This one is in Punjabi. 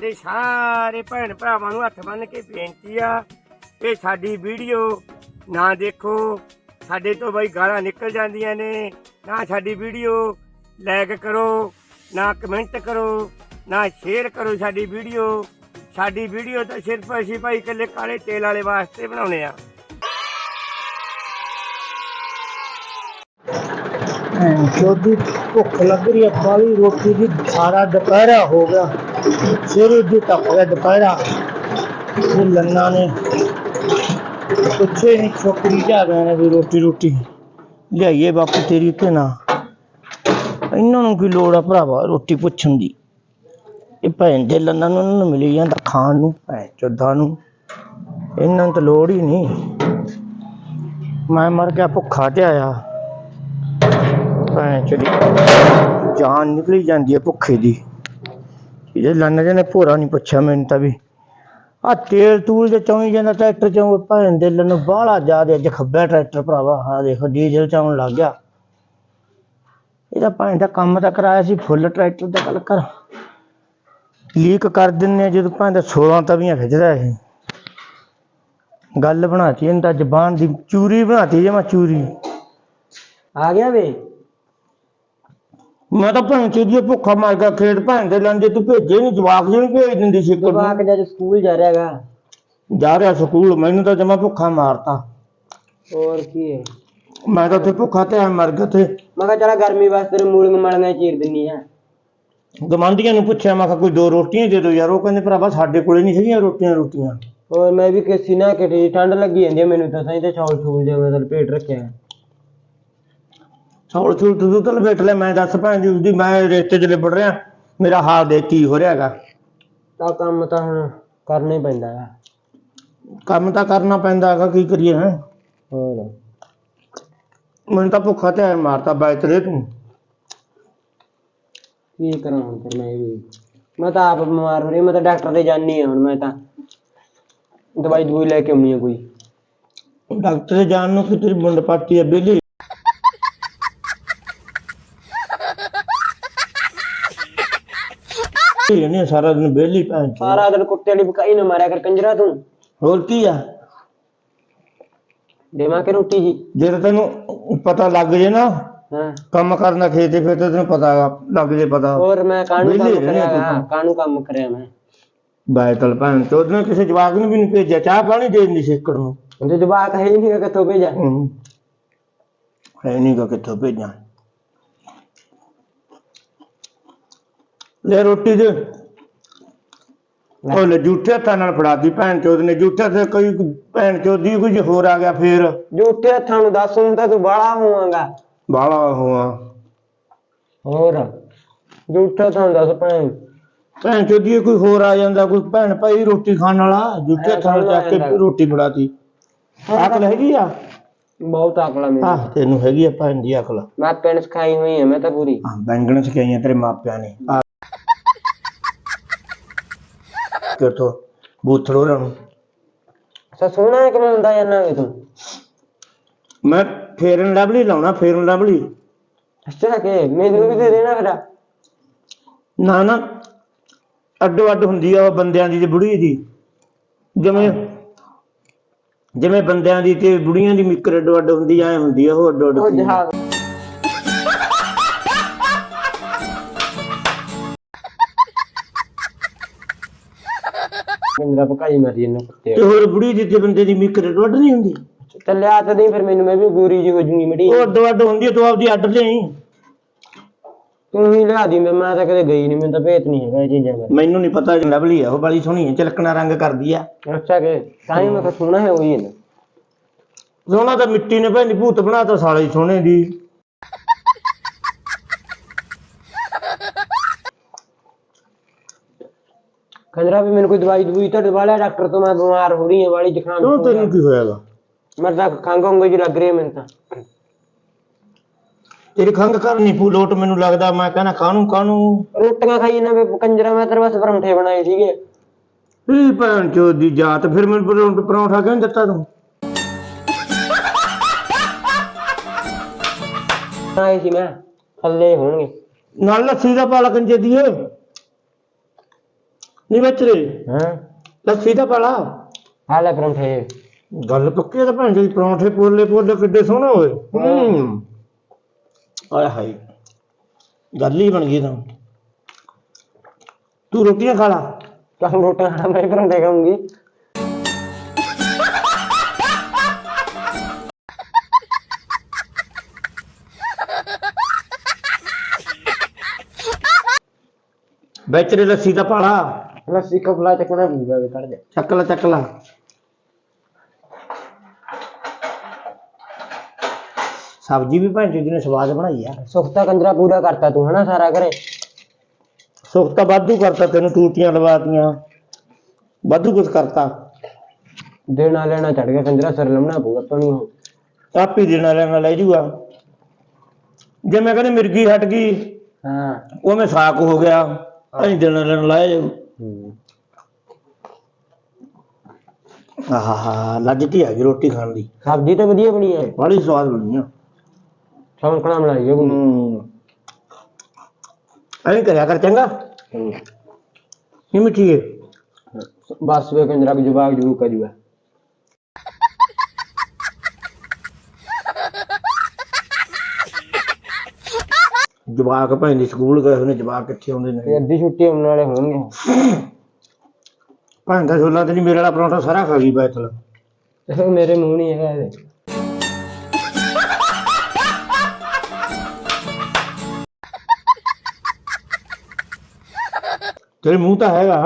ਸਾਡੇ ਸਾਰੇ ਭੈਣ ਭਰਾਵਾਂ ਨੂੰ ਹੱਥ ਬੰਨ ਕੇ ਬੇਨਤੀ ਆ ਕਿ ਸਾਡੀ ਵੀਡੀਓ ਨਾ ਦੇਖੋ। ਸਾਡੇ ਤੋਂ ਬਈ ਗਾਲਾਂ ਨਿਕਲ ਜਾਂਦੀਆਂ ਨੇ। ਨਾ ਸਾਡੀ ਵੀਡੀਓ ਲਾਈਕ ਕਰੋ, ਨਾ ਕਮੈਂਟ ਕਰੋ, ਨਾ ਸ਼ੇਅਰ ਕਰੋ ਸਾਡੀ ਵੀਡੀਓ। ਸਾਡੀ ਵੀਡੀਓ ਤਾਂ ਸਿਰਫ ਅਸੀਂ ਭਾਈ ਇਕੱਲੇ ਕਾਲੇ ਤੇਲ ਵਾਲੇ ਵਾਸਤੇ ਬਣਾਉਨੇ ਆ। ਜੋਦੀ ਭੁੱਖ ਲੱਗ ਰਹੀ ਹੈ ਬਾਲੀ ਰੋਟੀ ਦੀ ਸਾਰਾ ਦੁਪਹਿਰਾ ਹੋ ਗਿਆ। ਸਵੇਰੇ ਦੀ ਤੱਕ ਹੋਇਆ ਦੁਪਹਿਰਾ ਉਹ ਲੰਨਾ ਨੇ ਪੁੱਛੇ ਨਹੀਂ ਛੋਕਰੀ ਜਾ ਗਏ ਨੇ ਵੀ ਰੋਟੀ ਰੋਟੀ ਲਿਆਈਏ ਬਾਪੂ ਤੇਰੀ ਕਿ ਨਾ ਇਹਨਾਂ ਨੂੰ ਕੀ ਲੋੜ ਆ ਭਰਾਵਾ ਰੋਟੀ ਪੁੱਛਣ ਦੀ ਇਹ ਭੈਣ ਦੇ ਲੰਨਾ ਨੂੰ ਇਹਨਾਂ ਨੂੰ ਮਿਲੀ ਜਾਂਦਾ ਖਾਣ ਨੂੰ ਭੈਣ ਚੋਦਾਂ ਨੂੰ ਇਹਨਾਂ ਨੂੰ ਤਾਂ ਲੋੜ ਹੀ ਨਹੀਂ ਮੈਂ ਮਰ ਗਿਆ ਭੁੱਖਾ ਤੇ ਆਇਆ ਭੈਣ ਚੋਦੀ ਜਾਨ ਨਿਕਲੀ ਜਾਂਦੀ ਹੈ ਭੁੱਖੇ ਦੀ ਇਹਦੇ ਲੰਨ ਦੇ ਨੇ ਭੋਰਾ ਨਹੀਂ ਪੁੱਛਿਆ ਮੈਨੂੰ ਤਾਂ ਵੀ ਆ ਤੇਲ ਤੂਲ ਜੇ ਚੌਂ ਜਾਂਦਾ ਟਰੈਕਟਰ ਚੋਂ ਭੈਣ ਦੇ ਲੰਨ ਬਾਹਲਾ ਜ਼ਿਆਦਾ ਅੱਜ ਖੱਬਿਆ ਟਰੈਕਟਰ ਭਰਾਵਾ ਹਾਂ ਦੇਖੋ ਡੀਜ਼ਲ ਚਾਉਣ ਲੱਗ ਗਿਆ ਇਹਦਾ ਭੈਣ ਦਾ ਕੰਮ ਤਾਂ ਕਰਾਇਆ ਸੀ ਫੁੱਲ ਟਰੈਕਟਰ ਦਾ ਗੱਲ ਕਰ ਲੀਕ ਕਰ ਦਿੰਨੇ ਆ ਜਦੋਂ ਭੈਣ ਦਾ 16 ਤਵੀਆਂ ਖਿੱਚਦਾ ਇਹ ਗੱਲ ਬਣਾਤੀ ਇਹਨਾਂ ਤਾਂ ਜ਼ਬਾਨ ਦੀ ਚੂਰੀ ਬਣਾਤੀ ਜਮਾ ਚੂਰੀ ਆ ਗਿਆ ਵੇ ਮੈਂ ਤਾਂ ਭੈਣ ਚੋਦੀ ਭੁੱਖਾ ਮਰ ਗਿਆ ਖੇਡ ਭੈਣ ਦੇ ਲੰਦੇ ਤੂੰ ਭੇਜੇ ਨਹੀਂ ਜਵਾਕ ਜਿਹਨੂੰ ਭੇਜ ਦਿੰਦੀ ਸੀ ਕੋਲ ਜਵਾਕ ਜਦ ਸਕੂਲ ਜਾ ਰਿਹਾ ਹੈਗਾ। ਜਾ ਰਿਹਾ ਸਕੂਲ ਮੈਨੂੰ ਤਾਂ ਜਮਾ ਭੁੱਖਾ ਮਾਰਤਾ। ਹੋਰ ਕੀ ਹੈ? ਮੈਂ ਤਾਂ ਉੱਥੇ ਭੁੱਖਾ ਤੇ ਐ ਮਰ ਗਿਆ ਤੇ ਮੈਂ ਕਿਹਾ ਚਲਾ ਗਰਮੀ ਵਾਸਤੇ ਮੂਲੀਆਂ ਮਲੀਆਂ ਚੀਰ ਦਿੰਨੀ ਆ। ਗਮੰਡੀਆਂ ਨੂੰ ਪੁੱਛਿਆ ਮੈਂ ਕਿਹਾ ਕੋਈ ਦੋ ਰੋਟੀਆਂ ਦੇ ਦਿਓ ਯਾਰ ਉਹ ਕਹਿੰਦੇ ਭਰਾਵਾ ਸਾਡੇ ਕੋਲੇ ਨਹੀਂ ਹੈਗੀਆਂ ਰੋਟੀਆਂ ਰੋਟੀਆਂ। ਹੋਰ ਮੈਂ ਵੀ ਕਿਸੇ ਨਾ ਕਿ ਠੰਡ ਲੱਗੀ ਜਾਂਦੀ ਆ ਮੈਨੂੰ ਤਾਂ ਸਹੀ ਤੇ ਛੌਲ ਛੂਲ ਜਿਹਾ ਮੈਂ ਤਾਂ ਲਪੇਟ ਰੱਖਿਆ। ਸੌਲ ਛੂਲ ਤੂੰ ਤਾਂ ਲਪੇਟ ਲੈ ਮੈਂ ਦੱਸ ਭੈਣ ਜੀ ਉਸਦੀ ਮੈਂ ਰੇਤੇ 'ਚ ਲਿਬੜ ਰਿਹਾ। ਮੇਰਾ ਹਾਲ ਦੇਖ ਕੀ ਹੋ ਰਿਹਾ ਹੈਗਾ ਤਾਂ ਕੰਮ ਤਾਂ ਹੁਣ ਕਰਨਾ ਹੀ ਪੈਂਦਾ ਆ। ਕੰਮ ਤਾਂ ਕਰਨਾ ਪੈਂਦਾ ਹੈਗਾ ਕੀ ਕਰੀਏ ਹੈ? ਹੋਰ। ਮੈਨੂੰ ਤਾਂ ਭੁੱਖਾ ਤੇ ਐ ਮਾਰਤਾ ਬਾਇਤ ਰੇ ਤੂੰ। ਕੀ ਕਰਾਂ ਹੁਣ ਫਿਰ ਮੈਂ ਵੀ? ਮੈਂ ਤਾਂ ਆਪ ਬਿਮਾਰ ਹੋ ਰਹੀ ਮੈਂ ਤਾਂ ਡਾਕਟਰ ਦੇ ਜਾਣੀ ਆ ਹੁਣ ਮੈਂ ਤਾਂ। ਦਵਾਈ ਦਵਾਈ ਲੈ ਕੇ ਆਉਣੀ ਆ ਕੋਈ। ਡਾਕਟਰ ਦੇ ਜਾਣ ਨੂੰ ਕਿ ਤੇਰੀ ਮੁੰਡ ਪਾਟੀ ਹੈ ਬੇਲੀ? ਇਹਨੇ ਸਾਰਾ ਦਿਨ ਬੇਲੀ ਭੈਣ। ਸਾਰਾ ਦਿਨ ਕੁੱਤੇ ਵਾਲੀ ਬਕਾਈ ਨਾ ਮਾਰਿਆ ਕਰ ਕੰਜਰਾ ਤੂੰ। ਹੋਰ ਕੀ ਆ? ਦੇਵਾਂ ਕਿ ਰੋਟੀ ਜੀ? ਜੇ ਤਾਂ ਤੈਨੂੰ ਪਤਾ ਲੱਗ ਜੇ ਨਾ ਹਾਂ। ਕੰਮ ਕਰਨਾ ਖੇਤੇ ਫਿਰ ਤਾਂ ਤੈਨੂੰ ਪਤਾ ਲੱਗ ਜੇ ਪਤਾ। ਹੋਰ ਮੈਂ ਕਾਹਨੂੰ ਵਿਹਲੇ ਕੰਮ ਰਹਿਣਾ ਕਰਿਆ ਤੂੰ। ਕਾਹਨੂੰ ਕੰਮ ਕਰਿਆ ਮੈਂ? ਬਾਇਤਲ ਭੈਣ ਚੋਦ ਨੇ ਕਿਸੇ ਜਵਾਕ ਨੂੰ ਵੀ ਨਹੀਂ ਭੇਜਿਆ ਚਾਹ ਪਾਣੀ ਦੇ ਦਿੰਦੀ ਸੇਕੜ ਨੂੰ। ਤੇ ਜਵਾਕ ਹੈ ਹੀ ਨਹੀਂ ਕਿੱਥੋਂ ਭੇਜਾ ਹੂੰ। ਹੈ ਨਹੀਂ ਗਾ ਕਿੱਥੋਂ ਭੇਜਾਂ। ਲੈ ਰੋਟੀ ਦੇ। ਉਹ ਲੈ ਜੂਠੇ ਹੱਥਾਂ ਨਾਲ ਫੜਾਤੀ ਭੈਣ ਚੋਦ ਨੇ। ਜੂਠੇ ਤੇ ਕੋਈ ਭੈਣ ਚੋਦੀ ਕੁਝ ਹੋਰ ਆ ਗਿਆ ਫੇਰ। ਝੂਠੇ ਹੱਥਾਂ ਨੂੰ ਦੱਸ ਹੁਣ ਤਾਂ ਤੂੰ ਬਾਲਾ ਹੋਵਾਂਗਾ। ਬਾਲਾ ਹੋਆ ਹੋਰ ਝੂਠੇ ਹੱਥਾਂ ਨੂੰ ਦੱਸ ਭੈਣ। ਭੈਣ ਚੋਦੀ ਕੋਈ ਹੋਰ ਆ ਜਾਂਦਾ ਕੋਈ ਭੈਣ ਭਾਈ ਰੋਟੀ ਖਾਣ ਵਾਲਾ ਜੂਠੇ ਹੱਥਾਂ ਨਾਲ ਚੱਕ ਕੇ ਰੋਟੀ ਫੜਾਤੀ ਅਕਲ ਹੈਗੀ ਆ? ਬਹੁਤ ਆਕਲਾ ਮੈਨੂੰ ਆਹ ਤੈਨੂੰ ਹੈਗੀ ਆ ਭੈਣ ਦੀ ਅਕਲ। ਮੈਂ ਪਿੰਡ ਸਿਖਾਈ ਹੋਈ ਹੈ ਮੈਂ ਤਾਂ ਪੂਰੀ। ਹਾਂ ਬੈਂਗਣ ਸਿਖਾਈਆਂ ਤੇਰੇ ਮਾਪਿਆਂ ਨੇ। ਆ ਕਿਥੋਂ ਬੂਥੜੋ ਨੂੰ। ਸਾ ਸੋਹਣਾ ਕਿਵੇਂ ਹੁੰਦਾ ਜਾਂਦਾ ਵੇ ਤੂੰ? ਮੈਂ ਫੇਰਨ ਲਵਲੀ ਲਾਉਣਾ ਫੇਰਨ ਲਵਲੀ ਅੱਛਾ ਕਿ ਮੈਨੂੰ ਵੀ ਦੇ ਦੇਣਾ ਫਿਰ ਨਾ ਨਾ। ਅੱਡੋ ਅੱਡ ਹੁੰਦੀ ਆ ਉਹ ਬੰਦਿਆਂ ਦੀ ਤੇ ਬੁੜੀ ਦੀ। ਜਿਵੇਂ ਜਿਵੇਂ ਬੰਦਿਆਂ ਦੀ ਤੇ ਬੁੜੀਆਂ ਦੀ ਮਿੱਕਰ ਅੱਡੋ ਅੱਡ ਹੁੰਦੀ ਐ ਹੁੰਦੀ ਆ ਉਹ ਅੱਡੋ ਅੱਡ ਉਹ ਹੁੰਦੀ ਆ। ਜਹਾਜ਼। ਕੰਜਰਾ ਪਕਾਈ ਮਾਰੀ ਇਹਨੂੰ ਕੁੱਤੇ ਤੇ ਹੋਰ ਬੁੜੀ ਦੀ ਤੇ ਬੰਦੇ ਦੀ ਮਿੱਕਰ ਅੱਡ ਨਹੀਂ ਹੁੰਦੀ? ਤੇ ਲਿਆ ਤੇ ਦੇ ਫਿਰ ਮੈਨੂੰ ਮੈਂ ਵੀ ਗੋਰੀ ਜੀ ਹੋ ਜੂਗੀ ਮੜੀ ਉਹ ਅੱਡੋ ਅੱਡ ਹੁੰਦੀ ਆ, ਤੂੰ ਆਪਦੀ ਅੱਡ ਲਈ ਤੂੰ ਹੀ ਲਿਆ ਦੀ ਮੈਂ ਮੈਂ ਤਾਂ ਕਦੇ ਗਈ ਨਹੀਂ ਮੈਨੂੰ ਤਾਂ ਭੇਤ ਨਹੀਂ ਹੈਗਾ ਇਹ ਚੀਜ਼ਾਂ ਦਾ। ਮੈਨੂੰ ਨਹੀਂ ਪਤਾ ਲਵਲੀ ਆ ਉਹ ਬੜੀ ਸੋਹਣੀ ਹੈ ਚਲਕਣਾ ਰੰਗ ਕਰਦੀ ਆ। ਅੱਛਾ ਕਿ ਤਾਂ ਹੀ ਮੈਂ ਕਿਹਾ ਸੋਹਣਾ ਹੈ ਉਹੀ ਹੈ ਨਾ ਸੋਹਣਾ ਤਾਂ ਮਿੱਟੀ ਨੇ ਭੈਣ ਭੂਤ ਬਣਾਤਾ ਸਾਲੇ ਸੋਹਣੇ ਦੀ। ਕੰਜਰਾ ਵੀ ਮੈਨੂੰ ਕੋਈ ਦਵਾਈ ਦਵਾਈ ਤਾਂ ਦਵਾ ਲਿਆ ਡਾਕਟਰ ਤੋਂ ਮੈਂ ਬਿਮਾਰ ਹੋ ਰਹੀ ਹਾਂ ਵਾਲੀ ਜ਼ੁਕਾਮ ਕਿਉਂ ਤੈਨੂੰ ਕੀ ਹੋਇਆਗਾ ਮੇਰੇ ਤਾਂ ਖੰਘ ਉਂਗ ਜੀ ਲੱਗ ਰਹੀ ਹੈ ਮੈਨੂੰ ਤਾਂ। ਤੇਰੀ ਖੰਗ ਕਰਨੀ ਪੂ ਲੋਟ ਮੈਨੂੰ ਲੱਗਦਾ ਮੈਂ ਕਹਿੰਦਾ ਕਾਹਨੂੰ ਕਾਹਨੂੰ? ਰੋਟੀਆਂ ਖਾਈ ਨਾ ਵੇ ਕੰਜਰਾ ਮੈਂ ਤੇਰੇ ਵਾਸਤੇ ਪਰੌਂਠੇ ਬਣਾਏ ਸੀਗੇ। ਇਹ ਭੈਣ ਚੋਦ ਦੀ ਜਾਤ ਫਿਰ ਮੈਨੂੰ ਪਰੌਂ- ਪਰੌਂਠਾ ਕਿਉਂ ਨੀ ਦਿੱਤਾ ਤੂੰ? ਆਏ ਸੀ ਮੈਂ ਥੱਲੇ ਹੋਣਗੇ। ਨਾਲ ਲੱਸੀ ਦਾ ਪਾਲਾ ਕੰਜੇ ਦੀਏ। ਨਹੀਂ ਬੱਚਰੇ ਹਾਂ। ਲੱਸੀ ਦਾ ਪਾਲਾ ਆ ਲੈ ਪਰੌਂਠੇ। ਗੱਲ ਪੱਕੀ ਆ ਤਾਂ ਭੈਣ ਜੀ ਪਰੌਂਠੇ ਪੋਲੇ ਪੋਲੇ ਕਿੱਡੇ ਸੋਹਣੇ ਹੋਏ। ਹੂੰ। ਆਏ ਹਾਏ। ਗੱਲ ਹੀ ਬਣ ਗਈ ਤਾਂ। ਤੂੰ ਰੋਟੀਆਂ ਖਾ ਲਾ। ਕੰਮ ਰੋਟੀਆਂ ਖਾਣਾ ਮੈਂ ਪਰੌਂਠੇ ਖਾਊਂਗੀ। ਬੱਚਰੇ ਲੱਸੀ ਦਾ ਪਾਲਾ। ਲੱਸੀ ਕਪਲਾ ਚੱਕਣਾ ਪਊਗਾ ਵੀ ਕੱਢ ਦੇ ਚੱਕ ਲਾ ਚੱਕ ਲਾ। ਸਬਜ਼ੀ ਵੀ ਭੈਣ ਜੀ ਨੇ ਸਵਾਦ ਬਣਾਈ ਆ। ਸੁਖਤਾ ਕੰਦਰਾ ਪੂਰਾ ਕਰਤਾ ਤੂੰ ਹਨਾ ਸਾਰਾ ਘਰੇ? ਸੁੱਖ ਤਾਂ ਵਾਧੂ ਕਰਤਾ ਤੈਨੂੰ ਟੂਟੀਆਂ ਲਵਾਤੀਆਂ। ਵਾਧੂ ਕੁਝ ਕਰਤਾ। ਦੇਣਾ ਲੈਣਾ ਚੜ ਗਿਆ ਕੰਦਰਾ ਸਿਰ ਲੰਮਣਾ ਪਊਗਾ ਆਪਾਂ ਨੂੰ ਆਪੀ ਦੇਣਾ ਲੈਣਾ ਲੈ ਜੂਗਾ। ਜੇ ਮੈਂ ਕਹਿੰਦੇ ਮਿਰਗੀ ਹਟ ਗਈ ਹਾਂ। ਉਹ ਮੈਂ ਸਾਕ ਹੋ ਗਿਆ ਅਸੀਂ ਦੇਣਾ ਲੈਣਾ ਲਾਇਆ ਜਾਊ। ਆਹਾ ਲੱਜਦੀ ਆ ਗਈ ਰੋਟੀ ਖਾਣ ਦੀ। ਸਬਜ਼ੀ ਤਾਂ ਵਧੀਆ ਬਣੀ ਹੈ ਬੜੀ ਸਵਾਦ ਬਣੀ ਆ। ਸੌਂਕਣਾ ਬਣਾਈ ਹੈ ਹੂੰ। ਐਂ ਕਰਿਆ ਕਰ ਚੰਗਾ। ਨਹੀਂ ਮਿੱਠੀ ਹੈ ਬਸ ਵੇ ਕੰਦਰਾ ਕਿ ਜਵਾਬ ਜੂ ਕਜੂਗਾ ਜਵਾਕ ਭੈਣ ਦੀ ਸਕੂਲ ਗਏ ਹੋਏ ਨੇ ਜਵਾਕ ਕਿੱਥੇ ਆਉਂਦੇ ਤੇ ਨੇ ਅੱਧੀ ਛੁੱਟੀ ਆਉਣ ਵਾਲੇ ਹੋਣਗੇ। ਭੈਣ ਦਾ ਛੋਲਾ ਤੇ ਨਹੀਂ ਮੇਰੇ ਵਾਲਾ ਪਰੌਂਠਾ ਸਾਰਾ ਖਾ ਗਈ ਬੈਤਲ। ਮੇਰੇ ਮੂੰਹ ਨਹੀਂ ਹੈਗਾ ਇਹਦੇ। ਤੇਰੇ ਮੂੰਹ ਤਾਂ ਹੈਗਾ।